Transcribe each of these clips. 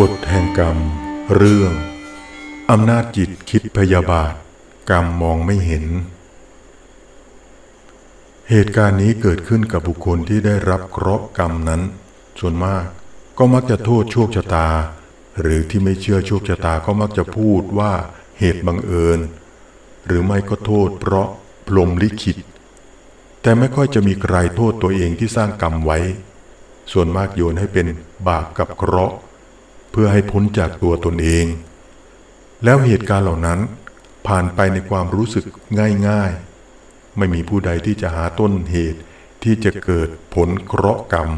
กฎแห่งกรรม เรื่อง อำนาจจิตคิดพยาบาท กรรมมองไม่เห็น เหตุการณ์นี้เกิดขึ้นกับบุคคลที่ได้รับเคราะห์กรรมนั้น ส่วนมากก็มักจะโทษโชคชะตา หรือที่ไม่เชื่อโชคชะตาก็มักจะพูดว่าเหตุบังเอิญ หรือไม่ก็โทษเพราะพรหมลิขิต แต่ไม่ค่อยจะมีใครโทษตัวเองที่สร้างกรรมไว้ ส่วนมากโยนให้เป็นบาปกับเคราะห์ เพื่อให้พ้นจากตัวตนเอง แล้วเหตุการณ์เหล่านั้นผ่านไปในความรู้สึกง่ายๆ ไม่มีผู้ใดที่จะหาต้นเหตุที่จะเกิดผลเคราะห์กรรม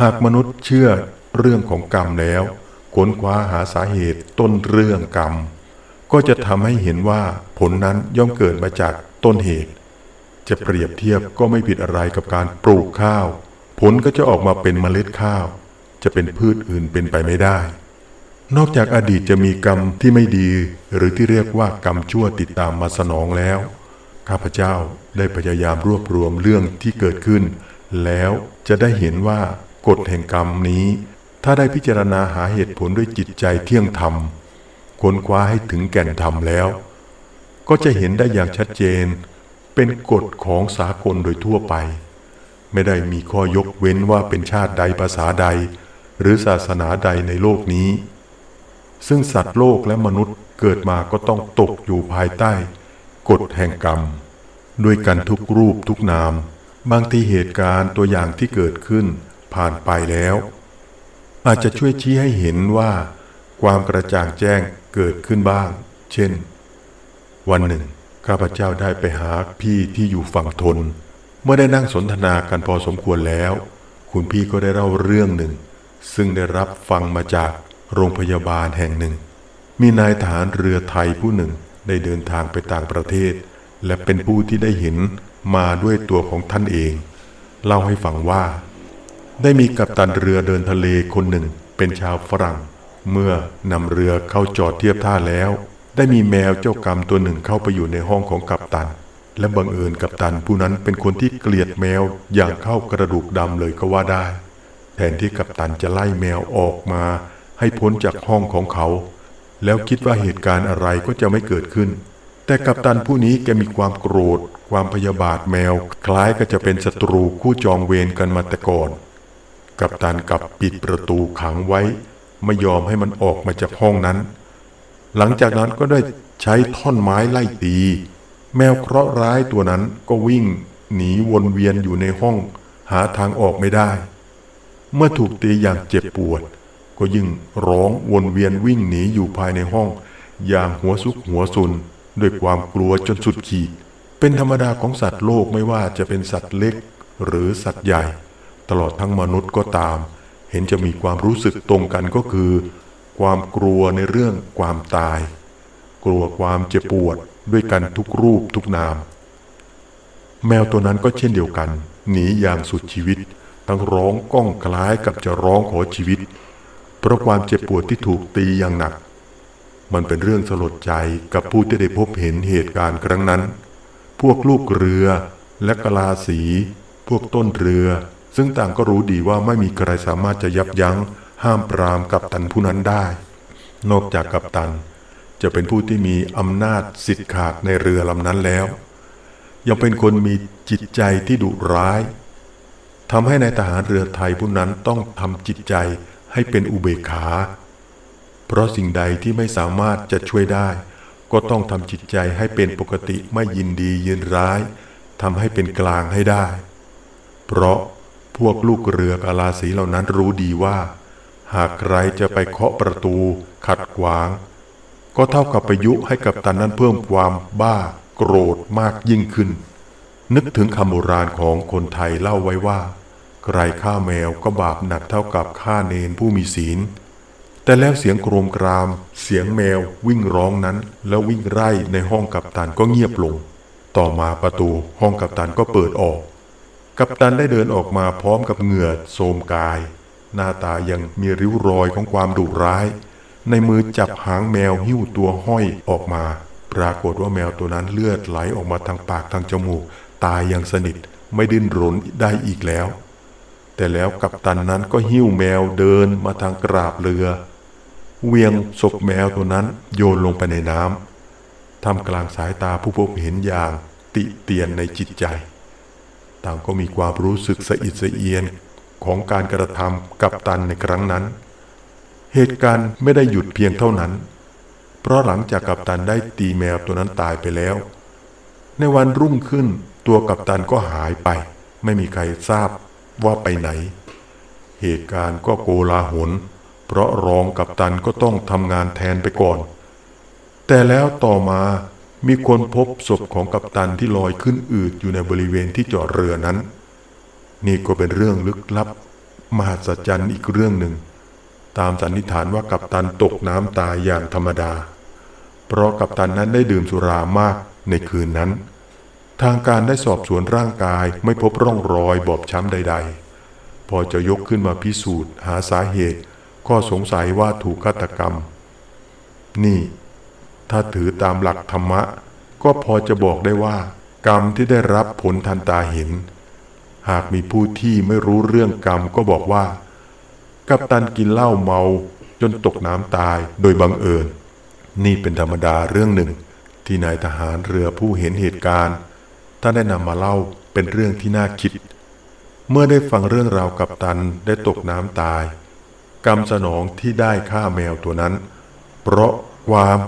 หากมนุษย์เชื่อเรื่องของกรรมแล้วค้นคว้าหาสาเหตุต้นเรื่องกรรม ก็จะทำให้เห็นว่าผลนั้นย่อมเกิดมาจากต้นเหตุ จะเปรียบเทียบก็ไม่ผิดอะไรกับการปลูกข้าว ผลก็จะออกมาเป็นเมล็ดข้าว จะเป็นพืชอื่นเป็นไปไม่ได้ นอกจากอดีตจะมีกรรมที่ไม่ดี หรือที่เรียกว่ากรรมชั่วติดตามมาสนองแล้ว ข้าพเจ้าได้พยายามรวบรวมเรื่องที่เกิดขึ้น แล้วจะได้เห็นว่ากฎแห่งกรรมนี้ ถ้าได้พิจารณาหาเหตุผลด้วยจิตใจเที่ยงธรรมค้นคว้าให้ถึงแก่นธรรมแล้ว ก็จะเห็นได้อย่างชัดเจน เป็นกฎของสากลโดยทั่วไป ไม่ได้มีข้อยกเว้นว่าเป็นชาติใดภาษาใด หรือศาสนาใดในโลกนี้ ซึ่งสัตว์โลกและมนุษย์เกิดมาก็ต้องตกอยู่ภายใต้ กฎแห่งกรรม ด้วยกันทุกรูปทุกนาม บางทีเหตุการณ์ตัวอย่างที่เกิดขึ้นผ่านไปแล้ว อาจจะช่วยชี้ให้เห็นว่า ความกระจ่างแจ้งเกิดขึ้นบ้าง เช่น วันหนึ่ง ข้าพเจ้าได้ไปหาพี่ที่อยู่ฝั่งทน เมื่อได้นั่งสนทนากันพอสมควรแล้ว คุณพี่ก็ได้เล่าเรื่องหนึ่ง ซึ่งได้รับฟังมาจากโรงพยาบาลแห่งหนึ่ง มีนายทหารเรือไทยผู้หนึ่งได้เดินทางไปต่างประเทศ และเป็นผู้ที่ได้เห็นมาด้วยตัวของท่านเอง เล่าให้ฟังว่า ได้มีกัปตันเรือเดินทะเลคนหนึ่งเป็นชาวฝรั่ง เมื่อนำเรือเข้าจอดเทียบท่าแล้ว ได้มีแมวเจ้ากรรมตัวหนึ่งเข้าไปอยู่ในห้องของกัปตัน และบังเอิญกัปตันผู้นั้นเป็นคนที่เกลียดแมวอย่างเข้ากระดูกดำเลยก็ว่าได้ แทนที่กัปตันจะไล่แมวออกมา ให้พ้นจากห้องของเขา แล้วคิดว่าเหตุการณ์อะไรก็จะไม่เกิดขึ้น แต่กัปตันผู้นี้แกมีความโกรธ ความพยาบาทแมว คล้ายก็จะเป็นศัตรูคู่จองเวรกันมาแต่ก่อน กัปตันกับปิดประตูขังไว้ ไม่ยอมให้มันออกมาจากห้องนั้น หลังจากนั้นก็ได้ใช้ท่อนไม้ไล่ตี แมวเคราะห์ร้ายตัวนั้นก็วิ่ง หนีวนเวียนอยู่ในห้อง หาทางออกไม่ได้ เมื่อถูกตีอย่างเจ็บปวด ก็ยิ่งร้องวนเวียนวิ่งหนีอยู่ภายในห้อง อย่างหัวซุกหัวซุนด้วยความกลัวจนสุดขีด เป็นธรรมดาของสัตว์โลกไม่ว่าจะเป็นสัตว์เล็ก หรือสัตว์ใหญ่ ตลอดทั้งมนุษย์ก็ตาม เห็นจะมีความรู้สึกตรงกันก็คือ ความกลัวในเรื่องความตาย กลัวความเจ็บปวดด้วยกันทุกรูปทุกนาม แมวตัวนั้นก็เช่นเดียวกันหนีอย่างสุดชีวิต ทั้งร้องก้องคล้ายกับจะร้องขอชีวิต เพราะความเจ็บปวดที่ถูกตีอย่างหนัก มันเป็นเรื่องสลดใจกับผู้ที่ได้พบเห็นเหตุการณ์ครั้งนั้น พวกลูกเรือและกลาสี พวกต้นเรือ ซึ่งต่างก็รู้ดีว่าไม่มีใครสามารถจะยับยั้ง ห้ามปรามกับตันผู้นั้นได้ นอกจากกัปตัน จะเป็นผู้ที่มีอำนาจสิทธิ์ขาดในเรือลำนั้นแล้ว ยังเป็นคนมีจิตใจที่ดุร้าย ทำให้ในายทหารเรือไทยผู้นั้นต้องทำจิตใจให้เป็นอุเบกขา เพราะสิ่งใดที่ไม่สามารถจะช่วยได้ ก็ต้องทำจิตใจให้เป็นปกติไม่ยินดียินร้ายทำให้เป็นกลางให้ได้ เพราะพวกลูกเรือกาลาสีเหล่านั้นรู้ดีว่า หากใครจะไปเคาะประตูขัดขวาง ก็เท่ากับไปยุให้กับตันนั้นเพิ่มความบ้าโกรธมากยิ่งขึ้น นึกถึงคำโบราณของคนไทยเล่าไว้ว่า ใครฆ่าแมวก็บาปหนักเท่ากับฆ่าเนนผู้มีศีล แต่แล้วเสียงโกรมกราม เสียงแมววิ่งร้องนั้น แล้ววิ่งไล่ในห้องกัปตันก็เงียบลง ต่อมาประตูห้องกัปตันก็เปิดออก กัปตันได้เดินออกมาพร้อมกับเหงื่อโทมกาย หน้าตายังมีริ้วรอยของความดุร้าย ในมือจับหางแมวหิ้วตัวห้อยออกมา ปรากฏว่าแมวตัวนั้นเลือดไหลออกมาทางปากทางจมูก ตายอย่างสนิทไม่ดิ้นรนได้อีกแล้ว แต่แล้วกัปตันนั้นก็หิ้วแมวเดินมาทางกราบเรือ เวียงศพแมวตัวนั้นโยนลงไปในน้ำทำกลางสายตาผู้พบเห็นอย่างติเตียนในจิตใจ ต่างก็มีความรู้สึกสะอิดสะเอียนของการกระทำกับตันในครั้งนั้น เหตุการณ์ไม่ได้หยุดเพียงเท่านั้น เพราะหลังจากกัปตันได้ตีแมวตัวนั้นตายไปแล้ว ในวันรุ่งขึ้นตัวกัปตันก็หายไป ไม่มีใครทราบ ว่าไปไหน เหตุการณ์ก็โกลาหล เพราะรองกัปตันก็ต้องทำงานแทนไปก่อน แต่แล้วต่อมามีคนพบศพของกัปตันที่ลอยขึ้นอืดอยู่ในบริเวณที่จอดเรือนั้น นี่ก็เป็นเรื่องลึกลับ มหัศจรรย์อีกเรื่องหนึ่ง ตามสันนิษฐานว่ากัปตันตกน้ำตายอย่างธรรมดา เพราะกัปตันนั้นได้ดื่มสุรามากในคืนนั้น ทางการได้สอบสวนร่างกายไม่พบร่องรอยบอบช้ำใด ๆ พอจะยกขึ้นมาพิสูจน์ หาสาเหตุก็สงสัยว่าถูกฆาตกรรม นี่ ถ้าถือตามหลักธรรมะ ก็พอจะบอกได้ว่า กรรมที่ได้รับผลทันตาเห็น หากมีผู้ที่ไม่รู้เรื่องกรรมก็บอกว่า กัปตันกินเหล้าเมาจนตกน้ำตายโดยบังเอิญ นี่เป็นธรรมดาเรื่องหนึ่ง ที่นายทหารเรือผู้เห็นเหตุการณ์ ท่านได้นำมาเล่าเป็นเรื่องที่น่าคิด เมื่อได้ฟังเรื่องราวกัปตันได้ตกน้ำตาย กรรมสนองที่ได้ฆ่าแมวตัวนั้น เพราะความ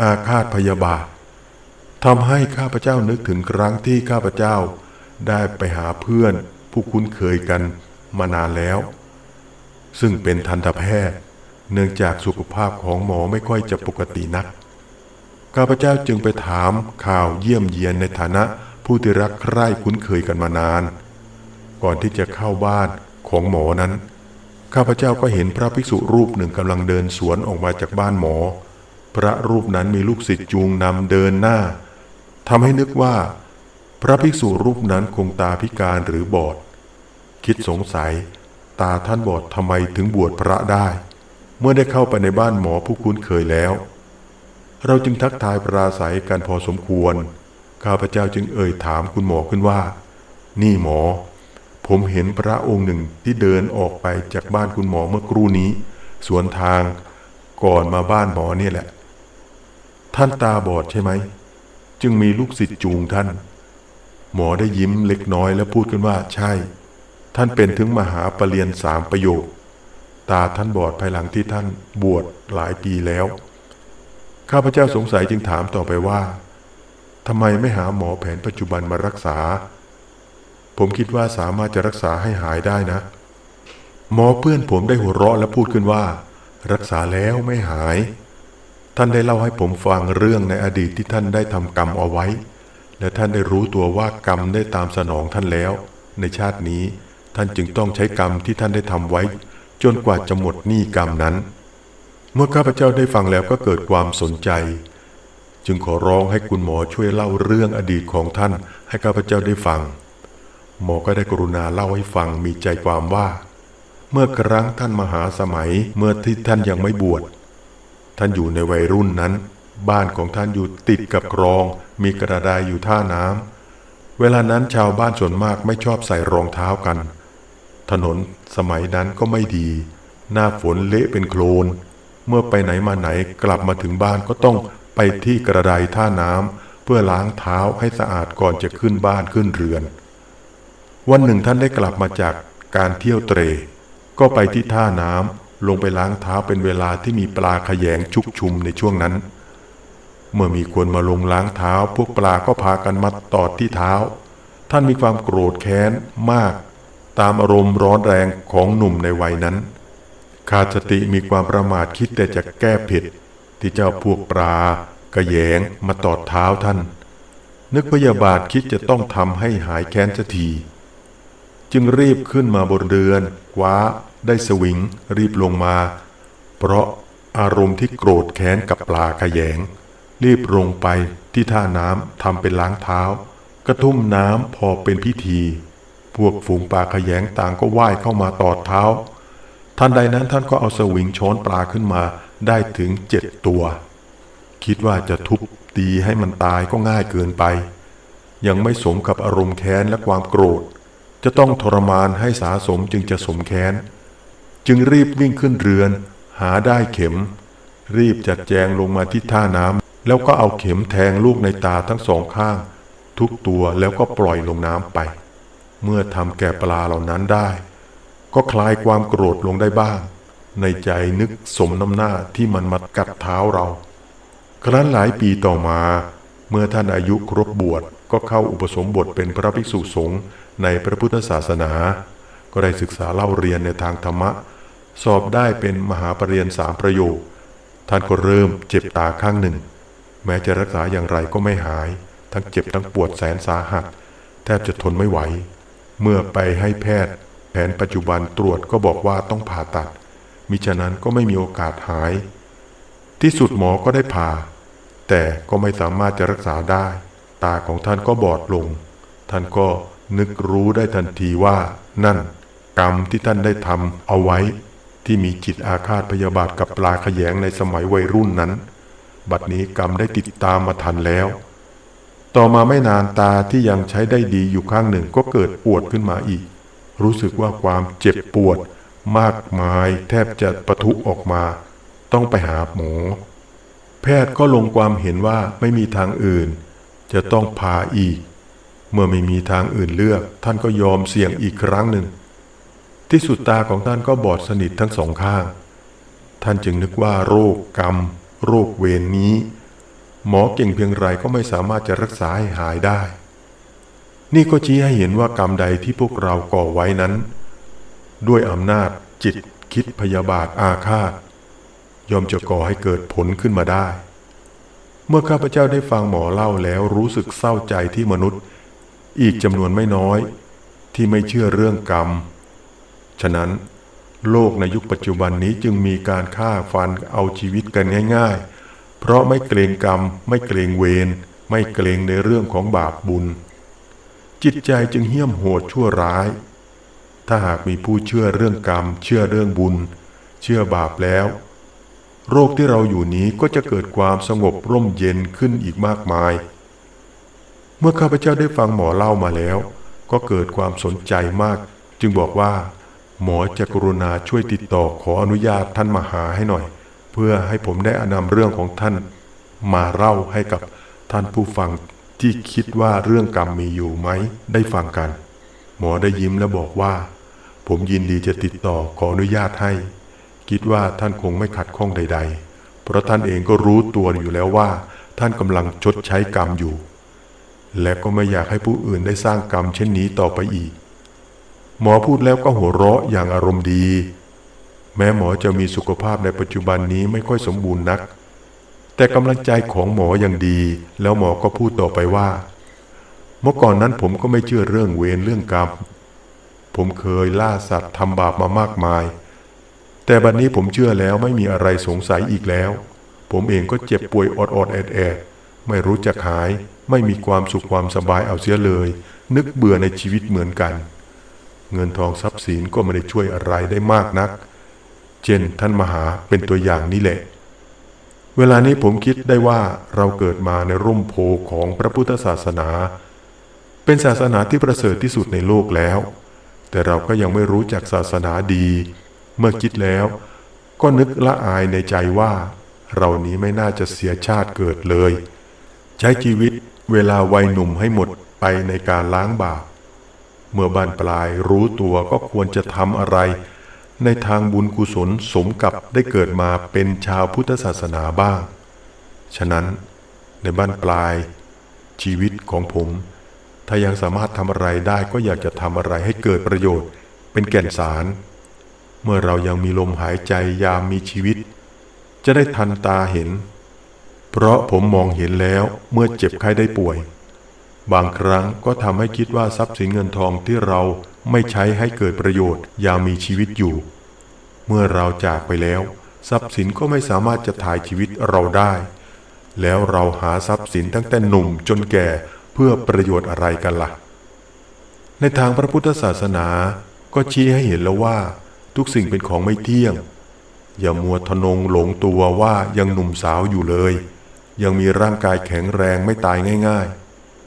อาฆาตพยาบาททำให้ข้าพเจ้านึกถึงครั้งที่ข้าพเจ้าได้ไปหาเพื่อนผู้คุ้นเคยกันมานานแล้ว ซึ่งเป็นทันตแพทย์ เนื่องจากสุขภาพของหมอไม่ค่อยจะปกตินัก ข้าพเจ้าจึงไปถามข่าวเยี่ยมเยียนในฐานะ ผู้ที่รักใคร่คุ้นเคยกันมานาน ก่อนที่จะเข้าบ้านของหมอนั้น ข้าพเจ้าก็เห็นพระภิกษุรูปหนึ่งกำลังเดินสวนออกมาจากบ้านหมอ พระรูปนั้นมีลูกศิษย์จูงนำเดินหน้าทำให้นึกว่า พระภิกษุรูปนั้นคงตาพิการหรือบอด คิดสงสัย ตาท่านบอดทำไมถึงบวชพระได้ เมื่อได้เข้าไปในบ้านหมอผู้คุ้นเคยแล้ว เราจึงทักทายปราศัยกันพอสมควร ข้าพเจ้าจึงเอ่ยถามคุณหมอขึ้นว่า นี่หมอ ผมเห็นพระองค์หนึ่งที่เดินออกไปจากบ้านคุณหมอเมื่อครู่นี้ สวนทางก่อนมาบ้านหมอเนี่ยแหละ ท่านตาบอดใช่ไหม จึงมีลูกศิษย์จูงท่าน หมอได้ยิ้มเล็กน้อยและพูดขึ้นว่าใช่ ท่านเป็นถึงมหาปรริญญาสามประโยค ตาท่านบอดภายหลังที่ท่านบวชหลายปีแล้ว ข้าพเจ้าสงสัยจึงถามต่อไปว่า ทำไมไม่หาหมอแผนปัจจุบันมารักษา ผมคิดว่าสามารถจะรักษาให้หายได้นะ หมอเพื่อนผมได้หัวเราะและพูดขึ้นว่า รักษาแล้วไม่หาย ท่านได้เล่าให้ผมฟังเรื่องในอดีตที่ท่านได้ทำกรรมเอาไว้ และท่านได้รู้ตัวว่ากรรมได้ตามสนองท่านแล้ว ในชาตินี้ท่านจึงต้องใช้กรรมที่ท่านได้ทำไว้ จนกว่าจะหมดหนี้กรรมนั้น เมื่อข้าพเจ้าได้ฟังแล้วก็เกิดความสนใจ จึงขอร้องให้คุณหมอช่วยเล่าเรื่องอดีตของท่านให้ข้าพเจ้าได้ฟัง หมอก็ได้กรุณาเล่าให้ฟังมีใจความว่า เมื่อครั้งท่านมหาสมัยเมื่อที่ท่านยังไม่บวชท่านอยู่ในวัยรุ่นนั้น บ้านของท่านอยู่ติดกับคลอง มีกระไดอยู่ท่าน้ำเวลานั้นชาวบ้านส่วนมากไม่ชอบใส่รองเท้ากัน ถนนสมัยนั้นก็ไม่ดี หน้าฝนเละเป็นโคลนเมื่อไปไหนมาไหนกลับมาถึงบ้านก็ต้อง ไปที่กระไดท่าน้ำเพื่อล้างเท้าให้สะอาดก่อนจะขึ้นบ้านขึ้นเรือน วันหนึ่งท่านได้กลับมาจากการเที่ยวเตร ก็ไปที่ท่าน้ำลงไปล้างเท้าเป็นเวลาที่มีปลาขยงชุกชุมในช่วงนั้น เมื่อมีคนมาลงล้างเท้า พวกปลาก็พากันมาตอดที่เท้า ท่านมีความโกรธแค้นมาก ตามอารมณ์ร้อนแรงของหนุ่มในวัยนั้นขาดสติมีความประมาทคิดแต่จะแก้ผ็ด ที่เจ้าพวกปลากระแยงมาตอดเท้าท่าน นึกพยาบาทคิดจะต้องทำให้หายแค้นสักทีจึงรีบขึ้นมาบนเรือนคว้าได้สวิงรีบลงมา เพราะอารมณ์ที่โกรธแค้นกับปลาขยง รีบลงไปที่ท่าน้ำทำเป็นล้างเท้า กระทุ่มน้ำพอเป็นพิธี พวกฝูงปลาขยงต่างก็ว่ายเข้ามาตอดเท้าทันใดนั้นท่านก็เอาสวิงช้อนปลาขึ้นมา ได้ถึงเจ็ดตัว คิดว่าจะทุบตีให้มันตายก็ง่ายเกินไป ยังไม่สมกับอารมณ์แค้นและความโกรธ จะต้องทรมานให้สาสมจึงจะสมแค้น จึงรีบวิ่งขึ้นเรือน หาได้เข็ม รีบจัดแจงลงมาที่ท่าน้ำแล้วก็เอาเข็มแทงลูกในตาทั้งสองข้าง ทุกตัวแล้วก็ปล่อยลงน้ำไป เมื่อทำแก่ปลาเหล่านั้นได้ ก็คลายความโกรธลงได้บ้าง ในใจนึกสมน้ำหน้าที่มันมากัดเท้าเรา ครั้นหลายปีต่อมา เมื่อท่านอายุครบบวชก็เข้าอุปสมบทเป็นพระภิกษุสงฆ์ในพระพุทธศาสนา ก็ได้ศึกษาเล่าเรียนในทางธรรมะ สอบได้เป็นมหาปรริญญาสามประโยค ท่านก็เริ่มเจ็บตาข้างหนึ่ง แม้จะรักษาอย่างไรก็ไม่หาย ทั้งเจ็บทั้งปวดแสนสาหัส แทบจะทนไม่ไหว เมื่อไปให้แพทย์ แผนปัจจุบันตรวจก็บอกว่าต้องผ่าตัด มิฉะนั้นก็ไม่มีโอกาสหาย ที่สุดหมอก็ได้ผ่า แต่ก็ไม่สามารถจะรักษาได้ ตาของท่านก็บอดลง ท่านก็นึกรู้ได้ทันทีว่า นั่น กรรมที่ท่านได้ทำเอาไว้ ที่มีจิตอาฆาตพยาบาทกับปลาขยงในสมัยวัยรุ่นนั้น บัดนี้กรรมได้ติดตามมาทันแล้ว ต่อมาไม่นานตาที่ยังใช้ได้ดีอยู่ข้างหนึ่งก็เกิดปวดขึ้นมาอีก รู้สึกว่าความเจ็บปวด มากมายแทบจะปะทุออกมา ต้องไปหาหมอแพทย์ก็ลงความเห็นว่าไม่มีทางอื่น จะต้องผ่าอีก เมื่อไม่มีทางอื่นเลือก ท่านก็ยอมเสี่ยงอีกครั้งหนึ่ง ที่สุดตาของท่านก็บอดสนิททั้งสองข้าง ท่านจึงนึกว่าโรคกรรม โรคเวรนนี้ หมอเก่งเพียงไรก็ไม่สามารถจะรักษาให้หายได้ นี่ก็ชี้ให้เห็นว่ากรรมใดที่พวกเราก่อไว้นั้น ด้วยอำนาจจิตคิดพยาบาทอาฆาตย่อมจะก่อให้เกิดผลขึ้นมาได้ เมื่อข้าพเจ้าได้ฟังหมอเล่าแล้วรู้สึกเศร้าใจที่มนุษย์ อีกจำนวนไม่น้อย ที่ไม่เชื่อเรื่องกรรม ฉะนั้นโลกในยุคปัจจุบันนี้จึงมีการฆ่าฟันเอาชีวิตกันง่าย ๆ เพราะไม่เกรงกรรม ไม่เกรงเวรไม่เกรงในเรื่องของบาปบุญ จิตใจจึงเหี้ยมโหดชั่วร้าย ถ้าหากมีผู้เชื่อเรื่องกรรม เชื่อเรื่องบุญ เชื่อบาปแล้ว โรคที่เราอยู่นี้ก็จะเกิดความสงบร่มเย็นขึ้นอีกมากมาย เมื่อข้าพเจ้าได้ฟังหมอเล่ามาแล้ว ก็เกิดความสนใจมาก จึงบอกว่า หมอจะกรุณาช่วยติดต่อขออนุญาตท่านมาหาให้หน่อย เพื่อให้ผมได้อนำเรื่องของท่าน มาเล่าให้กับท่านผู้ฟังที่คิดว่าเรื่องกรรมมีอยู่ไหมได้ฟังกัน หมอได้ยิ้มและบอกว่า ผมยินดีจะติดต่อขออนุญาตให้ คิดว่าท่านคงไม่ขัดข้องใด ๆ เพราะท่านเองก็รู้ตัวอยู่แล้วว่า ท่านกำลังชดใช้กรรมอยู่ และก็ไม่อยากให้ผู้อื่นได้สร้างกรรมเช่นนี้ต่อไปอีก หมอพูดแล้วก็หัวเราะอย่างอารมณ์ดี แม้หมอจะมีสุขภาพในปัจจุบันนี้ไม่ค่อยสมบูรณ์นัก แต่กำลังใจของหมอยังดี แล้วหมอก็พูดต่อไปว่า เมื่อก่อนนั้นผมก็ไม่เชื่อเรื่องเวรเรื่องกรรม ผมเคยล่าสัตว์ทำบาปมามากมาย แต่บัดนนี้ผมเชื่อแล้วไม่มีอะไรสงสัยอีกแล้ว ผมเองก็เจ็บป่วยอดอดแอดแอดไม่รู้จักหาย ไม่มีความสุขความสบายเอาเสียเลย นึกเบื่อในชีวิตเหมือนกัน เงินทองทรัพย์สินก็ไม่ได้ช่วยอะไรได้มากนัก เช่นท่านมหาเป็นตัวอย่างนี่แหละเวลานี้ผมคิดได้ว่าเราเกิดมาในร่มโพของพระพุทธศาสนา เป็นศาสนาที่ประเสริฐที่สุดในโลกแล้ว แต่เราก็ยังไม่รู้จักศาสนาดี เมื่อคิดแล้ว ก็นึกละอายในใจว่า เรานี้ไม่น่าจะเสียชาติเกิดเลย ใช้ชีวิตเวลาวัยหนุ่มให้หมดไปในการล้างบาปเมื่อบานปลายรู้ตัวก็ควรจะทำอะไร ในทางบุญกุศลสมกับได้เกิดมาเป็นชาวพุทธศาสนาบ้าง ฉะนั้นในบ้านปลายชีวิตของผม ถ้ายังสามารถทำอะไรได้ก็อยากจะทำอะไรให้เกิดประโยชน์ เป็นแก่นสาร เมื่อเรายังมีลมหายใจยามมีชีวิต จะได้ทันตาเห็น เพราะผมมองเห็นแล้วเมื่อเจ็บไข้ได้ป่วย บางครั้งก็ทำให้คิดว่าทรัพย์สินเงินทองที่เราไม่ใช้ให้เกิดประโยชน์ยามมีชีวิตอยู่ เมื่อเราจากไปแล้ว ทรัพย์สินก็ไม่สามารถจะถ่ายชีวิตเราได้ แล้วเราหาทรัพย์สินตั้งแต่หนุ่มจนแก่ พื่อประโยชน์อะไรกันละ่ะ ในทางพระพุทธศาสนาก็ชี้ให้เห็นแล้วว่า ทุกสิ่งเป็นของไม่เที่ยง อย่ามัวทะนงหลงตัวว่ายังหนุ่มสาวอยู่เลย ยังมีร่างกายแข็งแรงไม่ตายง่าย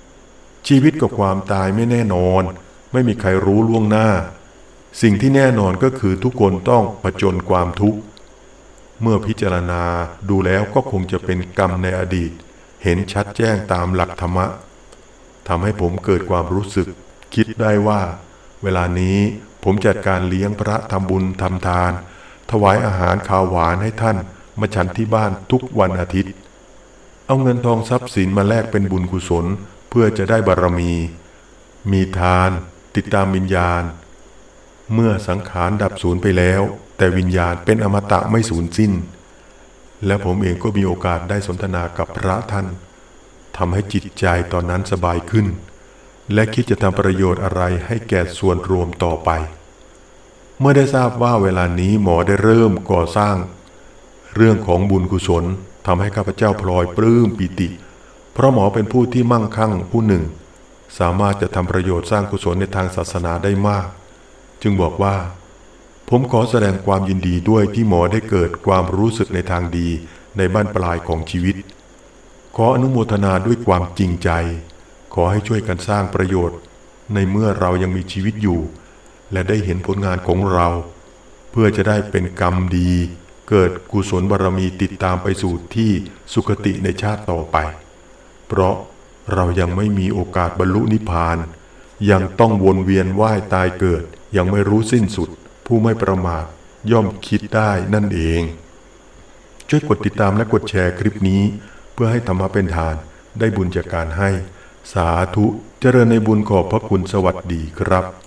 ๆ ชีวิตกับความตายไม่แน่นอน ไม่มีใครรู้ล่วงหน้า สิ่งที่แน่นอนก็คือทุกคนต้องผจญความทุกข์เมื่อพิจารณาดูแล้วก็คงจะเป็นกรรมในอดีต เห็นชัดแจ้งตามหลักธรรมะ ทำให้ผมเกิดความรู้สึก คิดได้ว่า เวลานี้ผมจัดการเลี้ยงพระทำบุญทำทาน ถวายอาหารข้าวหวานให้ท่าน มาฉันที่บ้านทุกวันอาทิตย์ เอาเงินทองทรัพย์สินมาแลกเป็นบุญกุศลเพื่อจะได้บารมี มีทาน ติดตามวิญญาณ เมื่อสังขารดับสูญไปแล้ว แต่วิญญาณเป็นอมตะไม่สูญสิ้น และผมเองก็มีโอกาสได้สนทนากับพระท่าน ทำให้จิตใจตอนนั้นสบายขึ้น และคิดจะทำประโยชน์อะไรให้แก่ส่วนรวมต่อไป เมื่อได้ทราบว่าเวลานี้หมอได้เริ่มก่อสร้าง เรื่องของบุญกุศลทำให้ข้าพเจ้าพลอยปลื้มปิติ เพราะหมอเป็นผู้ที่มั่งคั่งผู้หนึ่ง สามารถจะทำประโยชน์สร้างกุศลในทางศาสนาได้มาก จึงบอกว่า ผมขอแสดงความยินดีด้วยที่หมอได้เกิดความรู้สึกในทางดีในบ้านปลายของชีวิต ขออนุโมทนาด้วยความจริงใจ ขอให้ช่วยกันสร้างประโยชน์ ในเมื่อเรายังมีชีวิตอยู่ และได้เห็นผลงานของเรา เพื่อจะได้เป็นกรรมดี เกิดกุศลบารมีติดตามไปสู่ที่สุคติในชาติต่อไป เพราะเรายังไม่มีโอกาสบรรลุนิพพาน ยังต้องวนเวียนว่ายตายเกิด ยังไม่รู้สิ้นสุด ผู้ไม่ประมาทย่อมคิดได้นั่นเอง ช่วยกดติดตามและกดแชร์คลิปนี้ เพื่อให้ธรรมะเป็นทาน ได้บุญจากการให้ สาธุเจริญในบุญขอบพระคุณสวัสดีครับ